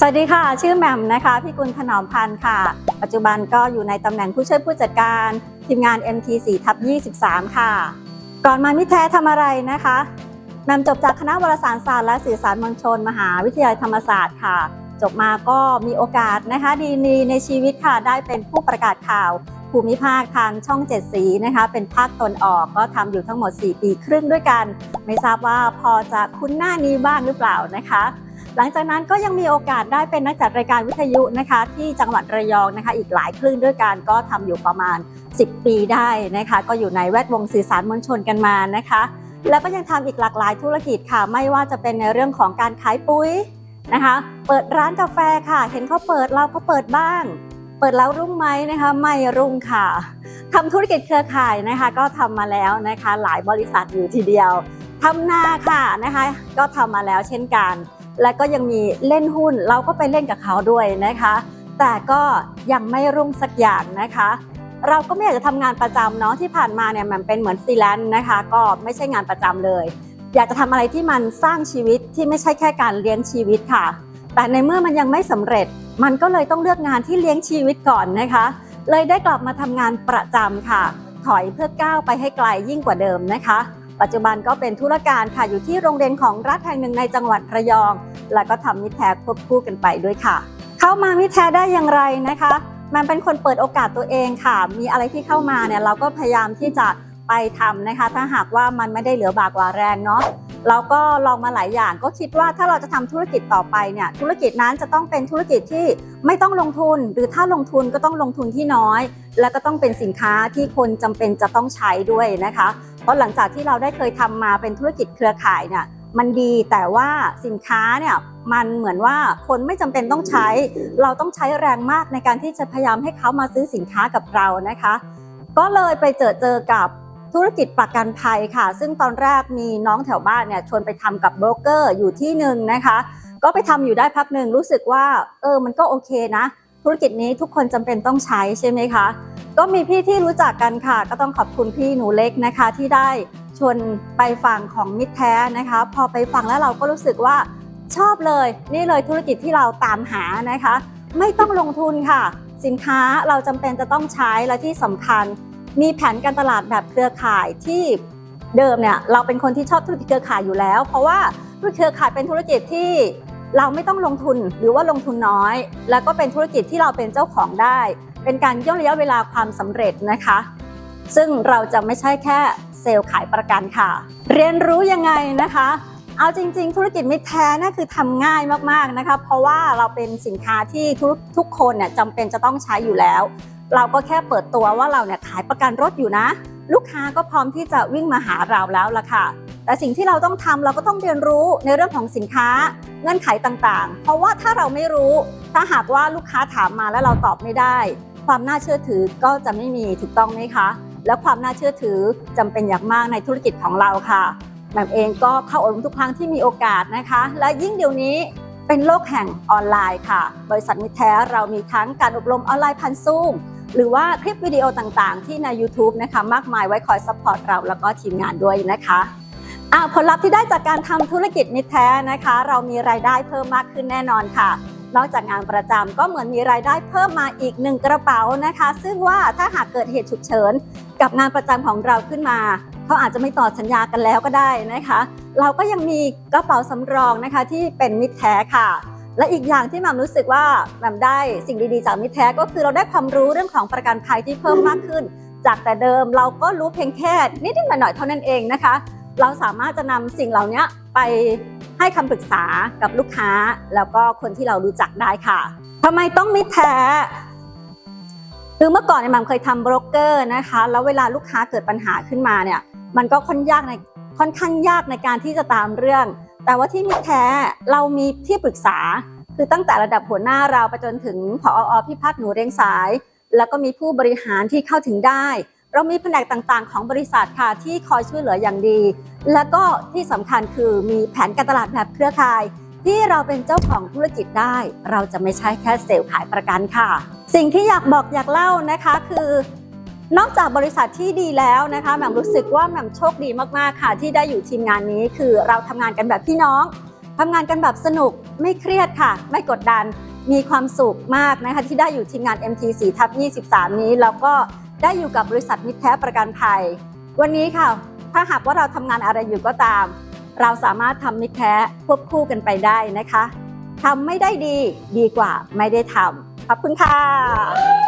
สวัสดีค่ะ ชื่อแหม่มนะคะพี่กุลถนอมพันธ์ค่ะ ปัจจุบันก็อยู่ในตำแหน่งผู้ช่วยผู้จัดการทีมงาน MT4 ทับ23 ค่ะ ก่อนมามิแท้ทำอะไรนะคะแหม่มจบจากคณะวารสารศาสตร์และสื่อสารมวลชน มหาวิทยาลัยธรรมศาสตร์ค่ะ จบมาก็มีโอกาสนะคะ ดีนีในชีวิตค่ะ ได้เป็นผู้ประกาศข่าวภูมิภาคทางช่องเจ็ดสีนะคะ เป็นภาคตนออกก็ทำอยู่ทั้งหมด 4 ปีครึ่งด้วยกัน ไม่ทราบว่าพอจะคุ้นหน้านี้บ้างหรือเปล่านะคะ หลังจากนั้นก็ยังมีโอกาสได้เป็นนักจัดรายการวิทยุนะคะ ที่จังหวัดระยองนะคะ อีกหลายคลื่นด้วยกันก็ทำอยู่ประมาณ 10 ปีได้นะคะ ก็อยู่ในแวดวงสื่อสารมวลชนกันมานะคะ แล้วก็ยังทำอีกหลากหลายธุรกิจค่ะ ไม่ว่าจะเป็นในเรื่องของการขายปุ๋ยนะคะ เปิดร้านกาแฟค่ะ เห็นเขาเปิดเราก็เปิดบ้างเปิดแล้วรุ่งไหมนะคะไม่รุ่งค่ะทำธุรกิจเครือข่ายนะคะ ก็ทำมาแล้วนะคะ หลายบริษัทอยู่ทีเดียวทำนาค่ะนะคะ ก็ทำมาแล้วเช่นกัน และก็ยังมีเล่นหุ้นเราก็ไปเล่นกับเขาด้วยนะคะ แต่ก็ยังไม่รุ่งสักอย่างนะคะ เราก็ไม่อยากจะทำงานประจำเนาะที่ผ่านมาเนี่ยมันเป็นเหมือนฟรีแลนซ์นะคะ ก็ไม่ใช่งานประจำเลย อยากจะทำอะไรที่มันสร้างชีวิตที่ไม่ใช่แค่การเลี้ยงชีวิตค่ะ แต่ในเมื่อมันยังไม่สำเร็จ มันก็เลยต้องเลือกงานที่เลี้ยงชีวิตก่อนนะคะ เลยได้กลับมาทำงานประจำค่ะ ถอยเพื่อก้าวไปให้ไกลยิ่งกว่าเดิมนะคะปัจจุบันก็เป็นธุรการค่ะอยู่ที่โรงเรียนของรัฐแห่งหนึ่งในจังหวัดระยอง แล้วก็ทำมิตรแท้ควบคู่กันไปด้วยค่ะ เข้ามามิตรแท้ได้อย่างไรนะคะ มันเป็นคนเปิดโอกาสตัวเองค่ะ มีอะไรที่เข้ามาเนี่ยเราก็พยายามที่จะไปทำนะคะ ถ้าหากว่ามันไม่ได้เหลือบากว่าแรงเนาะเราก็ลองมาหลายอย่างก็คิดว่าถ้าเราจะทำธุรกิจต่อไปเนี่ยธุรกิจนั้นจะต้องเป็นธุรกิจที่ไม่ต้องลงทุน หรือถ้าลงทุนก็ต้องลงทุนที่น้อย และก็ต้องเป็นสินค้าที่คนจำเป็นจะต้องใช้ด้วยนะคะ เพราะหลังจากที่เราได้เคยทำมาเป็นธุรกิจเครือข่ายเนี่ย มันดีแต่ว่าสินค้าเนี่ยมันเหมือนว่าคนไม่จำเป็นต้องใช้ เราต้องใช้แรงมากในการที่จะพยายามให้เขามาซื้อสินค้ากับเรานะคะ ก็เลยไปเจอเจอกับธุรกิจประกันภัยค่ะ ซึ่งตอนแรกมีน้องแถวบ้านเนี่ยชวนไปทำกับโบรกเกอร์อยู่ที่หนึ่งนะคะ ก็ไปทำอยู่ได้พักหนึ่งรู้สึกว่าเออมันก็โอเคนะ ธุรกิจนี้ทุกคนจำเป็นต้องใช้ใช่ไหมคะ ก็มีพี่ที่รู้จักกันค่ะ ก็ต้องขอบคุณพี่หนูเล็กนะคะที่ได้ ชวนไปฟังของมิตรแท้นะคะ พอไปฟังแล้วเราก็รู้สึกว่าชอบเลย นี่เลยธุรกิจที่เราตามหานะคะ ไม่ต้องลงทุนค่ะ สินค้าเราจำเป็นจะต้องใช้และที่สำคัญ มีแผนการตลาดแบบเครือข่ายที่เดิมเนี่ยเราเป็นคนที่ชอบธุรกิจเครือข่ายอยู่แล้ว เพราะว่าธุรกิจเครือข่ายเป็นธุรกิจที่เราไม่ต้องลงทุนหรือว่าลงทุนน้อย แล้วก็เป็นธุรกิจที่เราเป็นเจ้าของได้ เป็นการย่นระยะเวลาความสำเร็จนะคะ ซึ่งเราจะไม่ใช่แค่ ซลล์ขายประกันค่ะ เรียนรู้ยังไงนะคะ เอาจริง ๆ ธุรกิจมิตรแท้น่าคือทำง่ายมากๆนะคะ เพราะว่าเราเป็นสินค้าที่ทุกทุกคนเนี่ยจำเป็นจะต้องใช้อยู่แล้ว เราก็แค่เปิดตัวว่าเราเนี่ยขายประกันรถอยู่นะ ลูกค้าก็พร้อมที่จะวิ่งมาหาเราแล้วล่ะค่ะแต่สิ่งที่เราต้องทำเราก็ต้องเรียนรู้ในเรื่องของสินค้าเงื่อนไขต่างๆ เพราะว่าถ้าเราไม่รู้ ถ้าหากว่าลูกค้าถามมาแล้วเราตอบไม่ได้ ความน่าเชื่อถือก็จะไม่มีถูกต้องไหมคะ และความน่าเชื่อถือจำเป็นอย่างมากในธุรกิจของเราค่ะแหม่มเองก็เข้าอบรมทุกครั้งที่มีโอกาสนะคะ และยิ่งเดี๋ยวนี้เป็นโลกแห่งออนไลน์ค่ะ บริษัทมิตรแท้เรามีทั้งการอบรมออนไลน์พันซูมหรือว่าคลิปวิดีโอต่างๆ ที่ใน YouTube นะคะมากมายไว้คอยซัพพอร์ตเราแล้วก็ทีมงานด้วยนะคะอ่าผลลัพธ์ที่ได้จากการทำธุรกิจมิตรแท้นะคะ เรามีรายได้เพิ่มมากขึ้นแน่นอนค่ะ นอกจากงานประจำก็เหมือนมีรายได้เพิ่มมาอีกหนึ่งกระเป๋านะคะ ซึ่งว่าถ้าหากเกิดเหตุฉุกเฉิน กับงานประจำของเราขึ้นมาเขาอาจจะไม่ต่อสัญญากันแล้วก็ได้นะคะ เราก็ยังมีกระเป๋าสำรองนะคะที่เป็นมิตรแท้ค่ะและอีกอย่างที่แมมรู้สึกว่าแมมได้สิ่งดีๆจากมิตรแท้ก็คือเราได้ความรู้เรื่องของประกันภัยที่เพิ่มมากขึ้น จากแต่เดิมเราก็รู้เพียงแค่นิดๆหน่อยๆเท่านั้นเองนะคะ เราสามารถจะนำสิ่งเหล่านี้ไป ให้คำปรึกษากับลูกค้าแล้วก็คนที่เรารู้จักได้ค่ะทำไมต้องมิตรแท้คือเมื่อก่อนเนี่ยม่มเคยทำโบรกเกอร์นะคะ แล้วเวลาลูกค้าเกิดปัญหาขึ้นมาเนี่ย มันก็ค่อนยากในค่อนข้างยากในการที่จะตามเรื่อง แต่ว่าที่มิตรแท้เรามีที่ปรึกษา คือตั้งแต่ระดับหัวหน้าเราไปจนถึงผออพี่พัฒน์หนูเรียงสาย แล้วก็มีผู้บริหารที่เข้าถึงได้ เรามีแผนกต่างๆ ของบริษัทค่ะที่คอยช่วยเหลืออย่างดี แล้วก็ที่สำคัญคือมีแผนการตลาดแบบเครือข่าย ที่เราเป็นเจ้าของธุรกิจได้ เราจะไม่ใช่แค่เซลล์ขายประกันค่ะ สิ่งที่อยากบอกอยากเล่านะคะคือนอกจากบริษัทที่ดีแล้วนะคะแหม่มรู้สึกว่าแหม่มโชคดีมากๆค่ะ ที่ได้อยู่ทีมงานนี้คือเราทำงานกันแบบพี่น้องทำงานกันแบบสนุกไม่เครียดค่ะ ไม่กดดันมีความสุขมากนะคะที่ได้อยู่ทีมงาน MT4 ทับ23 นี้แล้วก็ ได้อยู่กับบริษัทมิตรแท้ประกันภัย วันนี้ค่ะ ถ้าหากว่าเราทำงานอะไรอยู่ก็ตาม เราสามารถทำมิตรแท้ควบคู่กันไปได้นะคะทำไม่ได้ดีดีกว่าไม่ได้ทำขอบคุณค่ะ